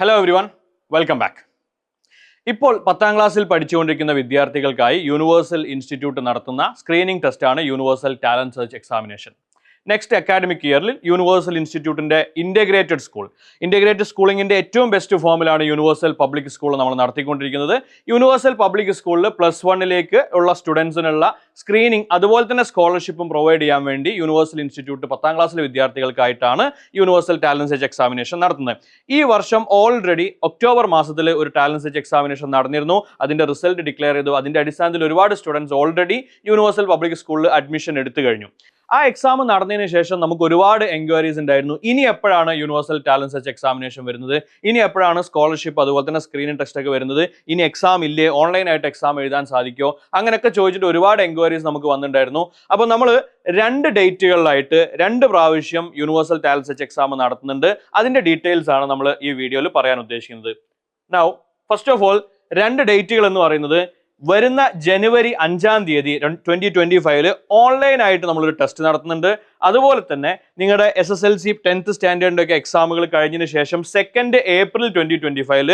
Hello everyone welcome back ഇപ്പോൾ പത്താം ക്ലാസ്സിൽ പഠിച്ചുകൊണ്ടിരിക്കുന്ന വിദ്യാർത്ഥികൾക്കായി യൂണിവേഴ്സൽ ഇൻസ്റ്റിറ്റ്യൂട്ട് നടത്തുന്ന സ്ക്രീനിംഗ് ടെസ്റ്റാണ് universal talent search examination next academic ഇയറിൽ യൂണിവേഴ്സൽ ഇൻസ്റ്റിറ്റ്യൂട്ടിന്റെ ഇന്റഗ്രേറ്റഡ് സ്കൂൾ ഇന്റഗ്രേറ്റഡ് സ്കൂളിങ്ങിന്റെ ഏറ്റവും ബെസ്റ്റ് ഫോമിലാണ് യൂണിവേഴ്സൽ പബ്ലിക് സ്കൂൾ നമ്മൾ നടത്തിക്കൊണ്ടിരിക്കുന്നത്. യൂണിവേഴ്സൽ പബ്ലിക് സ്കൂളിൽ പ്ലസ് വണ്ണിലേക്ക് ഉള്ള സ്റ്റുഡൻസിനുള്ള സ്ക്രീനിങ് അതുപോലെ തന്നെ സ്കോളർഷിപ്പും പ്രൊവൈഡ് ചെയ്യാൻ വേണ്ടി യൂണിവേഴ്സൽ ഇൻസ്റ്റിറ്റ്യൂട്ട് പത്താം ക്ലാസ്സിലെ വിദ്യാർത്ഥികൾക്കായിട്ടാണ് യൂണിവേഴ്സൽ ടാലന്റ് സെച്ച് എക്സാമിനേഷൻ നടത്തുന്നത്. ഈ വർഷം ഓൾറെഡി ഒക്ടോബർ മാസത്തിൽ ഒരു ടാലന്റ് സെച്ച് എക്സാമിനേഷൻ നടന്നിരുന്നു. അതിന്റെ റിസൾട്ട് ഡിക്ലെയർ ചെയ്തു. അതിന്റെ അടിസ്ഥാനത്തിൽ ഒരുപാട് സ്റ്റുഡൻസ് ഓൾറെഡി യൂണിവേഴ്സൽ പബ്ലിക് സ്കൂളിൽ അഡ്മിഷൻ എടുത്തു കഴിഞ്ഞു. ആ എക്സാം നടന്നതിന് ശേഷം നമുക്ക് ഒരുപാട് എൻക്വയറീസ് ഉണ്ടായിരുന്നു. ഇനി എപ്പോഴാണ് യൂണിവേഴ്സൽ ടാലന്റ് സെച്ച് എക്സാമിനേഷൻ വരുന്നത്? ഇനി എപ്പോഴാണ് സ്കോളർഷിപ്പ് അതുപോലെ തന്നെ സ്ക്രീനിങ് ടെസ്റ്റ് ഒക്കെ വരുന്നത്? ഇനി എക്സാം ഇല്ലേ? ഓൺലൈനായിട്ട് എക്സാം എഴുതാൻ സാധിക്കുമോ? അങ്ങനെയൊക്കെ ചോദിച്ചിട്ട് ഒരുപാട് എൻക്വയറീസ് നമുക്ക് വന്നിട്ടുണ്ടായിരുന്നു. അപ്പോൾ നമ്മൾ രണ്ട് ഡേറ്റുകളിലായിട്ട് രണ്ട് പ്രാവശ്യം യൂണിവേഴ്സൽ ടാലൻസ് എക്സാം നടത്തുന്നുണ്ട്. അതിന്റെ ഡീറ്റെയിൽസ് ആണ് നമ്മൾ ഈ വീഡിയോയിൽ പറയാൻ ഉദ്ദേശിക്കുന്നത്. നൗ ഫസ്റ്റ് ഓഫ് ഓൾ രണ്ട് ഡേറ്റുകൾ എന്ന് പറയുന്നത് വരുന്ന ജനുവരി അഞ്ചാം തീയതി ട്വന്റി ട്വന്റി ഫൈവിൽ ആയിട്ട് നമ്മളൊരു ടെസ്റ്റ് നടത്തുന്നുണ്ട്. അതുപോലെ തന്നെ നിങ്ങളുടെ S S L C tenth സ്റ്റാൻഡേർഡിന്റെ ഒക്കെ എക്സാമുകൾ കഴിഞ്ഞതിന് ശേഷം സെക്കൻഡ് ഏപ്രിൽ ട്വന്റി ട്വന്റി ഫൈവിൽ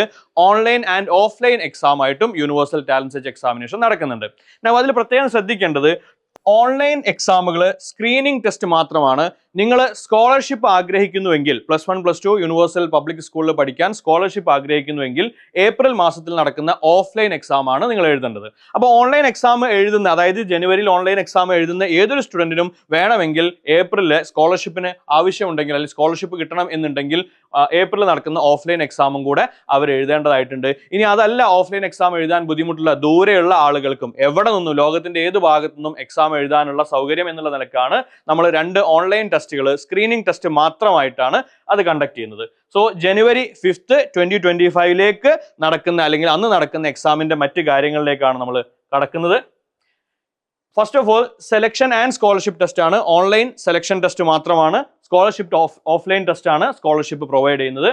ഓൺലൈൻ ആൻഡ് ഓഫ്ലൈൻ എക്സാം ആയിട്ടും യൂണിവേഴ്സൽ ടാലൻസ് എക്സാമിനേഷൻ നടക്കുന്നുണ്ട്. അതിൽ പ്രത്യേകം ശ്രദ്ധിക്കേണ്ടത് ഓൺലൈൻ എക്സാമുകൾ സ്ക്രീനിങ് ടെസ്റ്റ് മാത്രമാണ്. നിങ്ങൾ സ്കോളർഷിപ്പ് ആഗ്രഹിക്കുന്നുവെങ്കിൽ plus one plus two universal public സ്കൂളിൽ പഠിക്കാൻ സ്കോളർഷിപ്പ് ആഗ്രഹിക്കുന്നുവെങ്കിൽ ഏപ്രിൽ മാസത്തിൽ നടക്കുന്ന ഓഫ്ലൈൻ എക്സാം ആണ് നിങ്ങൾ എഴുതേണ്ടത്. അപ്പോൾ ഓൺലൈൻ എക്സാം എഴുതുന്ന അതായത് ജനുവരിയിൽ ഓൺലൈൻ എക്സാം എഴുതുന്ന ഏതൊരു സ്റ്റുഡന്റിനും വേണമെങ്കിൽ ഏപ്രിലിൽ സ്കോളർഷിപ്പിന് ആവശ്യമുണ്ടെങ്കിൽ അല്ലെങ്കിൽ സ്കോളർഷിപ്പ് കിട്ടണം എന്നുണ്ടെങ്കിൽ ഏപ്രിൽ നടക്കുന്ന ഓഫ്ലൈൻ എക്സാമും കൂടെ അവർ എഴുതേണ്ടതായിട്ടുണ്ട്. ഇനി അതല്ല ഓഫ്ലൈൻ എക്സാം എഴുതാൻ ബുദ്ധിമുട്ടുള്ള ദൂരെയുള്ള ആളുകൾക്കും എവിടെ നിന്നും ലോകത്തിന്റെ ഏത് ഭാഗത്തു നിന്നും എക്സാം എഴുതാനുള്ള സൗകര്യം എന്നുള്ള നിലക്കാണ് നമ്മൾ രണ്ട് ഓൺലൈൻ ടെസ്റ്റുകൾ സ്ക്രീനിങ് ടെസ്റ്റ് മാത്രമായിട്ടാണ് അത് കണ്ടക്ട് ചെയ്യുന്നത്. So January fifth twenty twenty ഫൈവിലേക്ക് നടക്കുന്ന അല്ലെങ്കിൽ അന്ന് നടക്കുന്ന എക്സാമിന്റെ മറ്റ് കാര്യങ്ങളിലേക്കാണ് നമ്മൾ കടക്കുന്നത്. First of all selection and scholarship test ആണ്. ഓൺലൈൻ സെലക്ഷൻ ടെസ്റ്റ് മാത്രമാണ്. സ്കോളർഷിപ്പ് ഓഫ് ഓഫ്ലൈൻ ടെസ്റ്റ് ആണ് സ്കോളർഷിപ്പ് പ്രൊവൈഡ് ചെയ്യുന്നത്.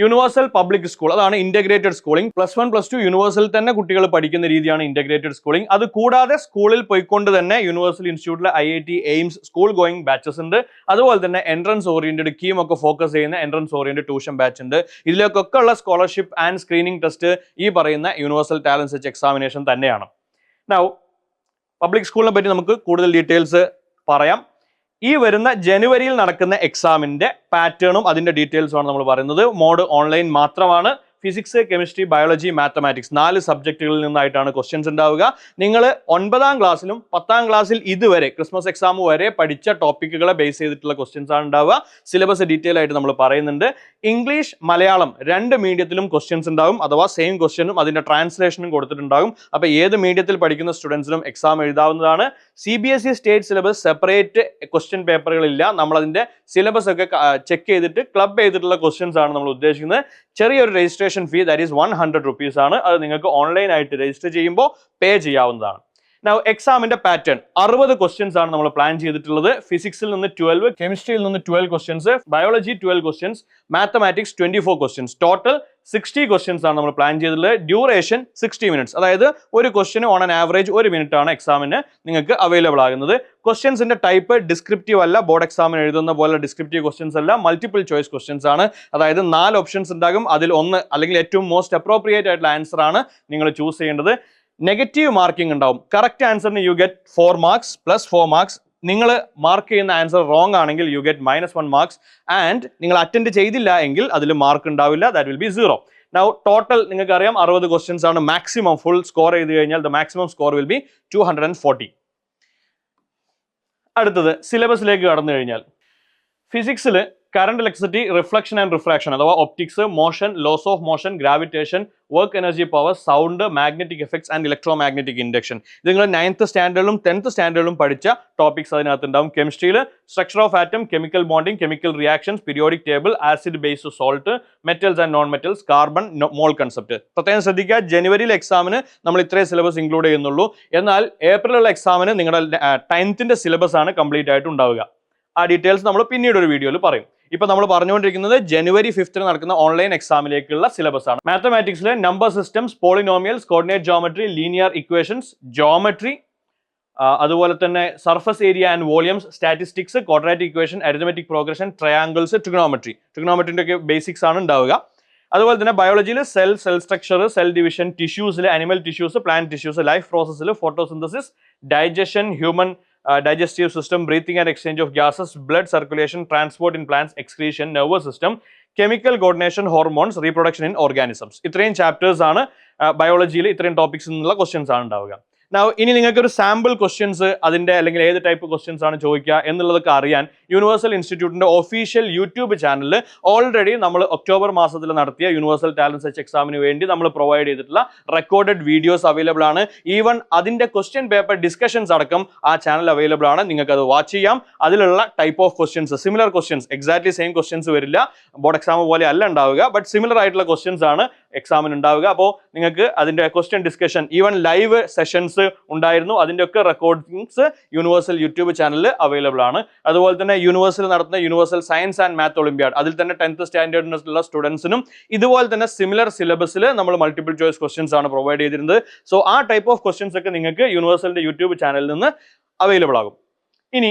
യൂണിവേഴ്സൽ പബ്ലിക് സ്കൂൾ അതാണ് integrated schooling plus one plus two universal തന്നെ കുട്ടികൾ പഠിക്കുന്ന രീതിയാണ് ഇന്റഗ്രേറ്റഡ് സ്കൂളിംഗ് അത് കൂടാതെ സ്കൂളിൽ പോയിക്കൊണ്ട് തന്നെ യൂണിവേഴ്സൽ ഇൻസ്റ്റിറ്റ്യൂട്ടിലെ I I T AIIMS school going batches ഉണ്ട്. അതുപോലെ തന്നെ എൻട്രൻസ് ഓറിയന്റഡ് കീം ഒക്കെ ഫോക്കസ് ചെയ്യുന്ന എൻട്രൻസ് ഓറിയന്റഡ് ട്യൂഷൻ ബാച്ച് ഉണ്ട്. ഇതിലേക്കൊക്കെ ഉള്ള സ്കോളർഷിപ്പ് ആൻഡ് സ്ക്രീനിങ് ടെസ്റ്റ് ഈ പറയുന്ന യൂണിവേഴ്സൽ ടാലൻസ് വെച്ച് എക്സാമിനേഷൻ തന്നെയാണ്. നൗ പബ്ലിക് സ്കൂളിനെ പറ്റി നമുക്ക് കൂടുതൽ ഡീറ്റെയിൽസ് പറയാം. ഈ വരുന്ന ജനുവരിയിൽ നടക്കുന്ന എക്സാമിന്റെ പാറ്റേണും അതിന്റെ ഡീറ്റെയിൽസും ആണ് നമ്മൾ പറയുന്നത്. മോഡ് ഓൺലൈൻ മാത്രമാണ്. ഫിസിക്സ് കെമിസ്ട്രി ബയോളജി മാത്തമാറ്റിക്സ് നാല് സബ്ജക്റ്റുകളിൽ നിന്നായിട്ടാണ് ക്വസ്റ്റ്യൻസ് ഉണ്ടാവുക. നിങ്ങൾ ഒൻപതാം ക്ലാസ്സിലും പത്താം ക്ലാസ്സിൽ ഇതുവരെ ക്രിസ്മസ് എക്സാം വരെ പഠിച്ച ടോപ്പിക്കുകളെ ബേസ് ചെയ്തിട്ടുള്ള ക്വസ്റ്റ്യൻസ് ആണ് ഉണ്ടാവുക. സിലബസ് ഡീറ്റെയിൽ ആയിട്ട് നമ്മൾ പറയുന്നുണ്ട്. ഇംഗ്ലീഷ് മലയാളം രണ്ട് മീഡിയത്തിലും ക്വസ്റ്റ്യൻസ് ഉണ്ടാവും. അഥവാ സെയിം ക്വസ്റ്റ്യനും അതിന്റെ ട്രാൻസ്ലേഷനും കൊടുത്തിട്ടുണ്ടാകും. അപ്പോൾ ഏത് മീഡിയത്തിൽ പഠിക്കുന്ന സ്റ്റുഡൻസിനും എക്സാം എഴുതാവുന്നതാണ്. C B S E state syllabus separate question പേപ്പറുകളില്ല നമ്മളതിന്റെ സിലബസ് ഒക്കെ ചെക്ക് ചെയ്തിട്ട് ക്ലബ് ചെയ്തിട്ടുള്ള ക്വസ്റ്റ്യൻസ് ആണ് നമ്മൾ ഉദ്ദേശിക്കുന്നത്. ചെറിയൊരു registration fee that is one hundred rupees ആണ്. അത് നിങ്ങൾക്ക് ഓൺലൈൻ ആയിട്ട് രജിസ്റ്റർ ചെയ്യുമ്പോൾ പേ ചെയ്യാവുന്നതാണ്. Now, എക്സാമിന്റെ പാറ്റേൺ അറുപത് ക്വസ്റ്റ്യൻസ് ആണ് നമ്മൾ പ്ലാൻ ചെയ്തിട്ടുള്ളത്. ഫിസിക്സിൽ നിന്ന് ട്വൽവ് കെമിസ്ട്രിയിൽ നിന്ന് twelve questions biology twelve questions mathematics twenty four questions total sixty questions ആണ് നമ്മൾ പ്ലാൻ ചെയ്തിട്ടുള്ളത്. ഡ്യൂറേഷൻ സിക്സ്റ്റി മിനിറ്റ്സ് അതായത് ഒരു ക്വസ്റ്റ്യൻ ഓൺ ആൻ ആവറേജ് ഒരു മിനിറ്റ് ആണ് എക്സാമിന് നിങ്ങൾക്ക് അവൈലബിൾ ആകുന്നത്. ക്വസ്റ്റ്യൻസിന്റെ ടൈപ്പ് ഡിസ്ക്രിപ്റ്റീവ് അല്ല. ബോർഡ് എക്സാമിന് എഴുതുന്ന പോലെ ഡിസ്ക്രിപ്റ്റീവ് ക്വസ്റ്റ്യൻസ് അല്ല. മൾട്ടിപ്പിൾ ചോയ്സ് ക്വസ്റ്റ്യൻസ് ആണ്. അതായത് നാല് ഓപ്ഷൻസ് ഉണ്ടാകും. അതിൽ ഒന്ന് അല്ലെങ്കിൽ ഏറ്റവും മോസ്റ്റ് അപ്രോപ്രിയേറ്റ് ആയിട്ടുള്ള ആൻസർ ആണ് നിങ്ങൾ ചൂസ് ചെയ്യേണ്ടത്. നെഗറ്റീവ് മാർക്കിംഗ് ഉണ്ടാവും. Correct ആൻസറിന് you get four marks plus four marks നിങ്ങൾ മാർക്ക് ചെയ്യുന്ന ആൻസർ റോങ് ആണെങ്കിൽ you get minus one marks and നിങ്ങൾ അറ്റൻഡ് ചെയ്തില്ല എങ്കിൽ അതിൽ മാർക്ക് ഉണ്ടാവില്ല. That will be zero now total നിങ്ങൾക്ക് അറിയാം അറുപത് ക്വസ്റ്റ്യൻസ് ആണ് മാക്സിമം ഫുൾ സ്കോർ ചെയ്ത് കഴിഞ്ഞാൽ the maximum score will be two hundred and forty അടുത്തത് സിലബസിലേക്ക് കടന്നു കഴിഞ്ഞാൽ. ഫിസിക്സിൽ current electricity reflection and refraction അഥവാ optics motion laws of motion gravitation work energy power sound magnetic effects and electro magnetic induction ഇത് നിങ്ങൾ ninth സ്റ്റാൻഡേർഡിലും tenth സ്റ്റാൻഡേർഡിലും പഠിച്ച topics അതിനകത്ത് ഉണ്ടാവും കെമിസ്ട്രിയിൽ structure of atom chemical bonding chemical reactions periodic table acid base salt metals and non metals carbon mole concept പ്രത്യേകം ശ്രദ്ധിക്കുക ജനുവരിയിലെ എക്സാമിന് നമ്മൾ ഇത്രയും സിലബസ് ഇൻക്ലൂഡ് ചെയ്യുന്നുള്ളൂ. എന്നാൽ ഏപ്രിലുള്ള എക്സാമിന് നിങ്ങളുടെ ടെൻത്തിന്റെ സിലബസ് ആണ് കംപ്ലീറ്റ് ആയിട്ട് ഉണ്ടാവുക. ആ ഡീറ്റെയിൽസ് നമ്മൾ പിന്നീട് ഒരു വീഡിയോയിൽ പറയും. ഇപ്പൊ നമ്മൾ പറഞ്ഞുകൊണ്ടിരിക്കുന്നത് ജനുവരി ഫിഫ്ത്തിന് നടക്കുന്ന ഓൺലൈൻ എക്സാമിലേക്കുള്ള സിലബസ് ആണ്. മാത്തമാറ്റിക്സിലെ number systems polynomials coordinate geometry linear equations geometry അതുപോലെ തന്നെ surface area and volumes statistics quadratic equation arithmetic progression triangles trigonometry ട്രിഗ്നോമെട്രിന്റെ ഒക്കെ ബേസിക്സ് ആണ് ഉണ്ടാവുക. അതുപോലെ തന്നെ ബയോളജിയിൽ cell cell structure cell division ടിഷ്യൂസിൽ animal tissues plant tissues life പ്രോസസ്സിൽ photosynthesis digestion human digestive system breathing and exchange of gases blood circulation transport in plants excretion nervous system chemical coordination hormones reproduction in organisms ഇത്രയും chapters ആണ് ബയോളജിയിൽ ഇത്രയും topics നിന്നുള്ള questions ആണ് ഉണ്ടാവുക. Now, ഇനി നിങ്ങൾക്ക് ഒരു സാമ്പിൾ ക്വസ്റ്റ്യൻസ് അതിന്റെ അല്ലെങ്കിൽ ഏത് ടൈപ്പ് ക്വസ്റ്റ്യൻസ് ആണ് ചോദിക്കുക എന്നുള്ളതൊക്കെ അറിയാൻ യൂണിവേഴ്സൽ ഇൻസ്റ്റിറ്റ്യൂട്ടിന്റെ ഒഫീഷ്യൽ യൂട്യൂബ് ചാനലിൽ ഓൾറെഡി നമ്മൾ ഒക്ടോബർ മാസത്തിൽ നടത്തിയ യൂണിവേഴ്സൽ ടാലൻസ് എച്ച് എക്സാമിന് വേണ്ടി നമ്മൾ പ്രൊവൈഡ് ചെയ്തിട്ടുള്ള റെക്കോർഡഡ് വീഡിയോസ് അവൈലബിൾ ആണ്. ഈവൻ അതിന്റെ ക്വസ്റ്റ്യൻ പേപ്പർ ഡിസ്കഷൻസ് അടക്കം ആ ചാനൽ അവൈലബിൾ ആണ്. നിങ്ങൾക്ക് അത് വാച്ച് ചെയ്യാം. അതിലുള്ള type of questions similar questions exactly same questions വരില്ല. ബോർഡ് എക്സാം പോലെ അല്ല ഉണ്ടാവുക ബട്ട് സിമിലർ ആയിട്ടുള്ള ക്വസ്റ്റ്യൻസ് ആണ് എക്സാമിന് ഉണ്ടാവുക. അപ്പോൾ നിങ്ങൾക്ക് അതിന്റെ question discussion even live sessions ഉണ്ടായിരുന്നു. അതിന്റെയൊക്കെ റെക്കോർഡിങ്സ് യൂണിവേഴ്സൽ യൂട്യൂബ് ചാനലിൽ അവൈലബിൾ ആണ്. അതുപോലെ തന്നെ യൂണിവേഴ്സൽ നടത്തുന്ന universal science and math olympiad അതിൽ തന്നെ ടെൻത്ത് സ്റ്റാൻഡേർഡിനുള്ള സ്റ്റുഡൻസിനും ഇതുപോലെ തന്നെ സിമിലർ സിലബസിൽ നമ്മൾ മൾട്ടിപ്പിൾ ചോയ്സ് ക്വസ്റ്റ്യൻസ് ആണ് പ്രൊവൈഡ് ചെയ്തിരുന്നത്. സോ ആ ടൈപ്പ് ഓഫ് ക്വസ്റ്റ്യൻസ് ഒക്കെ നിങ്ങൾക്ക് യൂണിവേഴ്സലിന്റെ യൂട്യൂബ് ചാനലിൽ നിന്ന് അവൈലബിൾ ആകും. ഇനി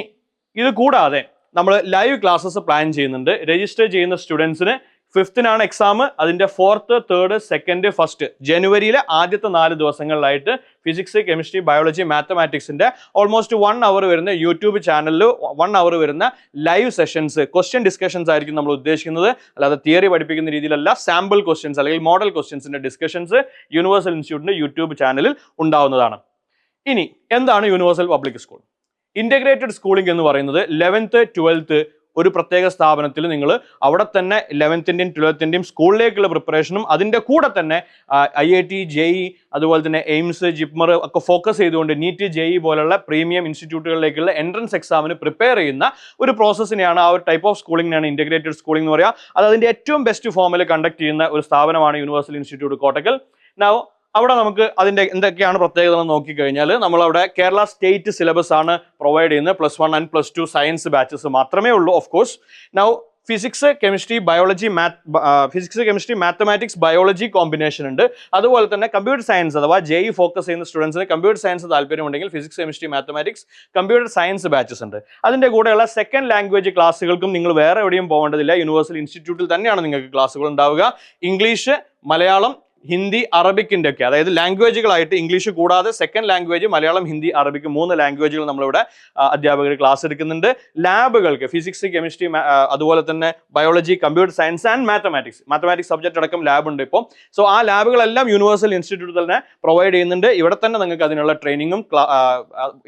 ഇത് കൂടാതെ നമ്മൾ ലൈവ് ക്ലാസ്സസ് പ്ലാൻ ചെയ്യുന്നുണ്ട്. രജിസ്റ്റർ ചെയ്യുന്ന സ്റ്റുഡൻസിന് ഫിഫ്തിനാണ് എക്സാം അതിന്റെ ഫോർത്ത് തേർഡ് സെക്കൻഡ് ഫസ്റ്റ് ജനുവരിയിലെ ആദ്യത്തെ നാല് ദിവസങ്ങളിലായിട്ട് ഫിസിക്സ് കെമിസ്ട്രി ബയോളജി മാത്തമാറ്റിക്സിന്റെ ഓൾമോസ്റ്റ് വൺ അവർ വരുന്ന യൂട്യൂബ് ചാനലിൽ വൺ അവർ വരുന്ന ലൈവ് സെഷൻസ് ക്വസ്റ്റ്യൻ ഡിസ്കഷൻസ് ആയിരിക്കും നമ്മൾ ഉദ്ദേശിക്കുന്നത്. അല്ലാതെ തിയറി പഠിപ്പിക്കുന്ന രീതിയിലല്ല സാമ്പിൾ ക്വസ്റ്റ്യൻസ് അല്ലെങ്കിൽ മോഡൽ ക്വസ്റ്റ്യൻസിന്റെ ഡിസ്കഷൻസ് യൂണിവേഴ്സൽ ഇൻസ്റ്റിറ്റ്യൂട്ടിന്റെ യൂട്യൂബ് ചാനലിൽ ഉണ്ടാവുന്നതാണ്. ഇനി എന്താണ് universal public school integrated schooling എന്ന് പറയുന്നത് ലെവൻത്ത് ട്വൽത്ത് ഒരു പ്രത്യേക സ്ഥാപനത്തിൽ നിങ്ങൾ അവിടെ തന്നെ ലെവൻത്തിന്റെയും ട്വൽത്തിന്റെയും സ്കൂളിലേക്കുള്ള പ്രിപ്പറേഷനും അതിന്റെ കൂടെ തന്നെ I I T J E അതുപോലെ തന്നെ എയിംസ് ജിപ്മർ ഒക്കെ ഫോക്കസ് ചെയ്തുകൊണ്ട് നീറ്റ് ജെ ഇ പോലുള്ള പ്രീമിയം ഇൻസ്റ്റിറ്റ്യൂട്ടുകളിലേക്കുള്ള എൻട്രൻസ് എക്സാമിന് പ്രിപ്പയർ ചെയ്യുന്ന ഒരു പ്രോസസ്സിനെയാണ് ആ ഒരു ടൈപ്പ് ഓഫ് സ്കൂളിങ്ങിനെയാണ് ഇന്റഗ്രേറ്റഡ് സ്കൂളിംഗ് എന്ന് പറയുക അത് അതിന്റെ ഏറ്റവും ബെസ്റ്റ് ഫോമിൽ കണ്ടക്ട് ചെയ്യുന്ന ഒരു സ്ഥാപനമാണ് യൂണിവേഴ്സൽ ഇൻസ്റ്റിറ്റ്യൂട്ട് കോട്ടക്കൽ നൗ അവിടെ നമുക്ക് അതിന്റെ എന്തൊക്കെയാണ് പ്രത്യേകത എന്ന് നോക്കിക്കഴിഞ്ഞാൽ നമ്മൾ അവിടെ കേരള സ്റ്റേറ്റ് സിലബസ് ആണ് പ്രൊവൈഡ് ചെയ്യുന്നത്. Plus one and plus two science batches മാത്രമേ ഉള്ളൂ of course now physics chemistry biology math physics chemistry mathematics biology combination ഉണ്ട്. അതുപോലെ തന്നെ കമ്പ്യൂട്ടർ സയൻസ് അഥവാ ജെ ഇ ഫോക്കസ് ചെയ്യുന്ന സ്റ്റുഡൻസിന് കമ്പ്യൂട്ടർ സയൻസ് താല്പര്യമുണ്ടെങ്കിൽ physics chemistry mathematics computer science batches ഉണ്ട്. അതിന്റെ കൂടെയുള്ള സെക്കൻഡ് ലാംഗ്വേജ് ക്ലാസ്സുകൾക്കും നിങ്ങൾ വേറെ എവിടെയും പോകേണ്ടതില്ല. യൂണിവേഴ്സൽ ഇൻസ്റ്റിറ്റ്യൂട്ടിൽ തന്നെയാണ് നിങ്ങൾക്ക് ക്ലാസ്സുകൾ ഉണ്ടാവുക. ഇംഗ്ലീഷ് മലയാളം ഹിന്ദി അറബിക്കിന്റെ ഒക്കെ അതായത് ലാംഗ്വേജുകളായിട്ട് ഇംഗ്ലീഷ് കൂടാതെ second language Malayalam Hindi Arabic മൂന്ന് ലാംഗ്വേജുകൾ നമ്മളിവിടെ അധ്യാപകർ ക്ലാസ് എടുക്കുന്നുണ്ട്. ലാബുകൾക്ക് ഫിസിക്സ് കെമിസ്ട്രി അതുപോലെ തന്നെ biology computer science and mathematics mathematics subject അടക്കം ലാബ് ഉണ്ട് ഇപ്പോൾ സോ ആ ലാബുകളെല്ലാം യൂണിവേഴ്സൽ ഇൻസ്റ്റിറ്റ്യൂട്ടിൽ തന്നെ പ്രൊവൈഡ് ചെയ്യുന്നുണ്ട്. ഇവിടെ തന്നെ നിങ്ങൾക്ക് അതിനുള്ള ട്രെയിനിങ്ങും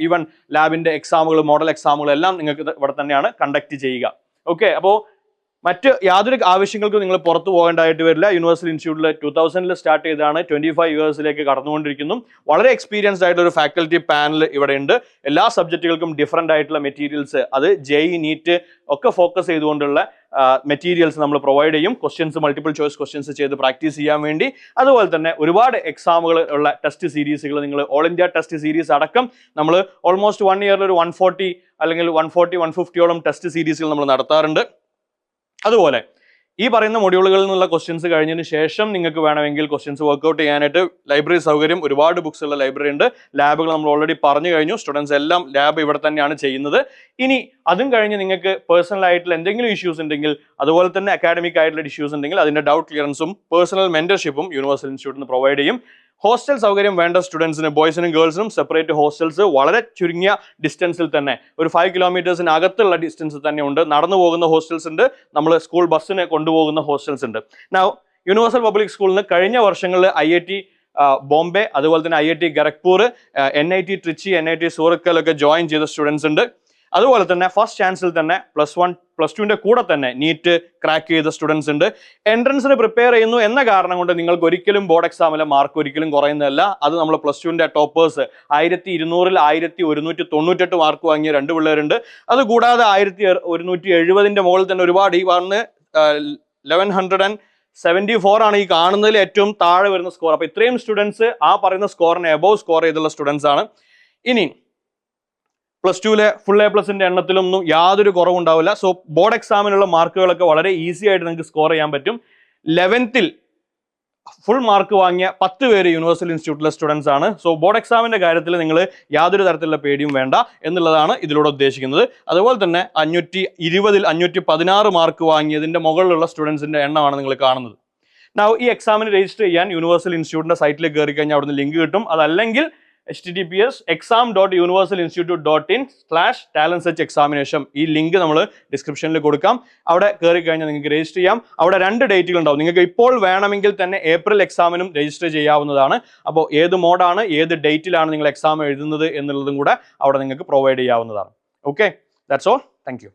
ഈവൻ ലാബിന്റെ എക്സാമുകൾ മോഡൽ എക്സാമുകൾ എല്ലാം നിങ്ങൾക്ക് ഇവിടെ തന്നെയാണ് കണ്ടക്ട് ചെയ്യുക. ഓക്കെ അപ്പോൾ മറ്റ് യാതൊരു ആവശ്യങ്ങൾക്കും നിങ്ങൾ പുറത്തു പോകേണ്ടതായിട്ട് വരില്ല. യൂണിവേഴ്സൽ ഇൻസ്റ്റിറ്റ്യൂട്ടിൽ ടൂ തൗസൻഡിൽ സ്റ്റാർട്ട് ചെയ്താണ് ട്വന്റി ഫൈവ് ഇയേഴ്സിലേക്ക് കടന്നുകൊണ്ടിരിക്കുന്നു. വളരെ എക്സ്പീരിയൻസ്ഡ് ആയിട്ടുള്ള ഒരു ഫാക്കൽറ്റി പാനൽ ഇവിടെ ഉണ്ട്. എല്ലാ സബ്ജക്റ്റുകൾക്കും ഡിഫറെന്റ് ആയിട്ടുള്ള മെറ്റീരിയൽസ് അത് ജെഇ നീറ്റ് ഒക്കെ ഫോക്കസ് ചെയ്തുകൊണ്ടുള്ള മെറ്റീരിയൽസ് നമ്മൾ പ്രൊവൈഡ് ചെയ്യും. ക്വസ്റ്റ്യൻസ് മൾട്ടിപ്പിൾ ചോയ്സ് ക്വസ്റ്റ്യൻസ് ചെയ്ത് പ്രാക്ടീസ് ചെയ്യാൻ വേണ്ടി. അതുപോലെ തന്നെ ഒരുപാട് എക്സാമുകൾ ഉള്ള ടെസ്റ്റ് സീരീസുകൾ നിങ്ങൾ ഓൾ ഇന്ത്യ ടെസ്റ്റ് സീരീസ് അടക്കം നമ്മൾ ഓൾമോസ്റ്റ് വൺ ഇയറിൽ ഒരു വൺ ഫോർട്ടി അല്ലെങ്കിൽ വൺ ഫോർട്ടി വൺ ഫിഫ്റ്റിയോളം ടെസ്റ്റ് സീരീസുകൾ നമ്മൾ നടത്താറുണ്ട്. അതുപോലെ ഈ പറയുന്ന മൊഡ്യൂളുകളിൽ നിന്നുള്ള ക്വസ്റ്റ്യൻസ് കഴിഞ്ഞതിന് ശേഷം നിങ്ങൾക്ക് വേണമെങ്കിൽ ക്വസ്റ്റ്യൻസ് വർക്ക്ഔട്ട് ചെയ്യാനായിട്ട് ലൈബ്രറി സൗകര്യം ഒരുപാട് ബുക്സ് ഉള്ള ലൈബ്രറി ഉണ്ട്. ലാബുകൾ നമ്മൾ ഓൾറെഡി പറഞ്ഞു കഴിഞ്ഞു. സ്റ്റുഡൻസ് എല്ലാം ലാബ് ഇവിടെ തന്നെയാണ് ചെയ്യുന്നത്. ഇനി അതും കഴിഞ്ഞ് നിങ്ങൾക്ക് പേഴ്സണൽ ആയിട്ടുള്ള എന്തെങ്കിലും ഇഷ്യൂസ് ഉണ്ടെങ്കിൽ അതുപോലെ തന്നെ അക്കാഡമിക് ആയിട്ടുള്ള ഇഷ്യൂസ് ഉണ്ടെങ്കിൽ അതിന്റെ ഡൗട്ട് ക്ലിയറൻസും പേഴ്സണൽ മെന്റർഷിപ്പും യൂണിവേഴ്സൽ ഇൻസ്റ്റിറ്റ്യൂട്ടിന് പ്രൊവൈഡ് ചെയ്യും. ഹോസ്റ്റൽ സൗകര്യം വേണ്ട സ്റ്റുഡൻസിന് ബോയ്സിനും ഗേൾസിനും സെപ്പറേറ്റ് ഹോസ്റ്റൽസ് വളരെ ചുരുങ്ങിയ ഡിസ്റ്റൻസിൽ തന്നെ ഒരു ഫൈവ് കിലോമീറ്റേഴ്സിന് അകത്തുള്ള ഡിസ്റ്റൻസ് തന്നെ ഉണ്ട്. നടന്നു പോകുന്ന ഹോസ്റ്റൽസ് ഉണ്ട്. നമ്മൾ സ്കൂൾ ബസ്സിനെ കൊണ്ടുപോകുന്ന ഹോസ്റ്റൽസ് ഉണ്ട്. നാ യൂണിവേഴ്സൽ പബ്ലിക് സ്കൂളിന് കഴിഞ്ഞ വർഷങ്ങളിൽ ഐ ഐ ടി ബോംബെ അതുപോലെ തന്നെ I I T Kharagpur N I T Trichy N I T സൂറക്കലൊക്കെ join ചെയ്ത സ്റ്റുഡൻസ് ഉണ്ട്. അതുപോലെ തന്നെ ഫസ്റ്റ് ചാൻസിൽ തന്നെ പ്ലസ് വൺ പ്ലസ് ടുവിന്റെ കൂടെ തന്നെ നീറ്റ് ക്രാക്ക് ചെയ്ത സ്റ്റുഡൻസ് ഉണ്ട്. എൻട്രൻസിന് പ്രിപ്പയർ ചെയ്യുന്നു എന്ന കാരണം കൊണ്ട് നിങ്ങൾക്ക് ഒരിക്കലും ബോർഡ് എക്സാമിലെ മാർക്ക് ഒരിക്കലും കുറയുന്നതല്ല. അത് നമ്മൾ പ്ലസ് ടുവിന്റെ ടോപ്പേഴ്സ് ആയിരത്തി ഇരുന്നൂറിൽ ആയിരത്തി ഒരുന്നൂറ്റി തൊണ്ണൂറ്റെട്ട് മാർക്ക് വാങ്ങിയ രണ്ട് പിള്ളേരുണ്ട്. അത് കൂടാതെ ആയിരത്തി ഒരുന്നൂറ്റി എഴുപതിന്റെ മുകളിൽ തന്നെ ഒരുപാട് ഈ പറഞ്ഞ് eleven hundred and seventy four ആണ് ഈ കാണുന്നതിൽ ഏറ്റവും താഴെ വരുന്ന സ്കോർ അപ്പൊ ഇത്രയും സ്റ്റുഡൻസ് ആ പറയുന്ന സ്കോറിനെ എബോവ് സ്കോർ ചെയ്തുള്ള സ്റ്റുഡൻസ് ആണ്. ഇനി പ്ലസ് ടുവിലെ ഫുൾ എ പ്ലസിന്റെ എണ്ണത്തിലൊന്നും യാതൊരു കുറവുണ്ടാവില്ല. സോ ബോർഡ് എക്സാമിനുള്ള മാർക്കുകളൊക്കെ വളരെ ഈസി ആയിട്ട് നിങ്ങൾക്ക് സ്കോർ ചെയ്യാൻ പറ്റും. ലെവൻത്തിൽ ഫുൾ മാർക്ക് വാങ്ങിയ പത്ത് പേര് യൂണിവേഴ്സൽ ഇൻസ്റ്റിറ്റ്യൂട്ടിലെ സ്റ്റുഡൻസ് ആണ്. സോ ബോർഡ് എക്സാമിന്റെ കാര്യത്തിൽ നിങ്ങൾ യാതൊരു തരത്തിലുള്ള പേടിയും വേണ്ട എന്നുള്ളതാണ് ഇതിലൂടെ ഉദ്ദേശിക്കുന്നത്. അതുപോലെ തന്നെ അഞ്ഞൂറ്റി ഇരുപതിൽ അഞ്ഞൂറ്റി പതിനാറ് മാർക്ക് വാങ്ങിയതിന്റെ മുകളിലുള്ള സ്റ്റുഡൻസിന്റെ എണ്ണമാണ് നിങ്ങൾ കാണുന്നത്. നാ ഈ എക്സാമിന് രജിസ്റ്റർ ചെയ്യാൻ യൂണിവേഴ്സൽ ഇൻസ്റ്റിറ്റ്യൂട്ടിന്റെ സൈറ്റിൽ കയറി കഴിഞ്ഞാൽ അവിടുന്ന് ലിങ്ക് കിട്ടും. അതല്ലെങ്കിൽ H T P S exam dot universal institute dot in slash examination ഈ ലിങ്ക് നമ്മൾ ഡിസ്ക്രിപ്ഷനിൽ കൊടുക്കാം. അവിടെ കയറി കഴിഞ്ഞാൽ നിങ്ങൾക്ക് രജിസ്റ്റർ ചെയ്യാം. അവിടെ രണ്ട് ഡേറ്റുകൾ ഉണ്ടാവും. നിങ്ങൾക്ക് ഇപ്പോൾ വേണമെങ്കിൽ തന്നെ ഏപ്രിൽ എക്സാമിനും രജിസ്റ്റർ ചെയ്യാവുന്നതാണ്. അപ്പോൾ ഏത് മോഡാണ് ഏത് ഡേറ്റിലാണ് നിങ്ങൾ എക്സാം എഴുതുന്നത് എന്നുള്ളതും കൂടെ അവിടെ നിങ്ങൾക്ക് പ്രൊവൈഡ് ചെയ്യാവുന്നതാണ്. Okay that's all thank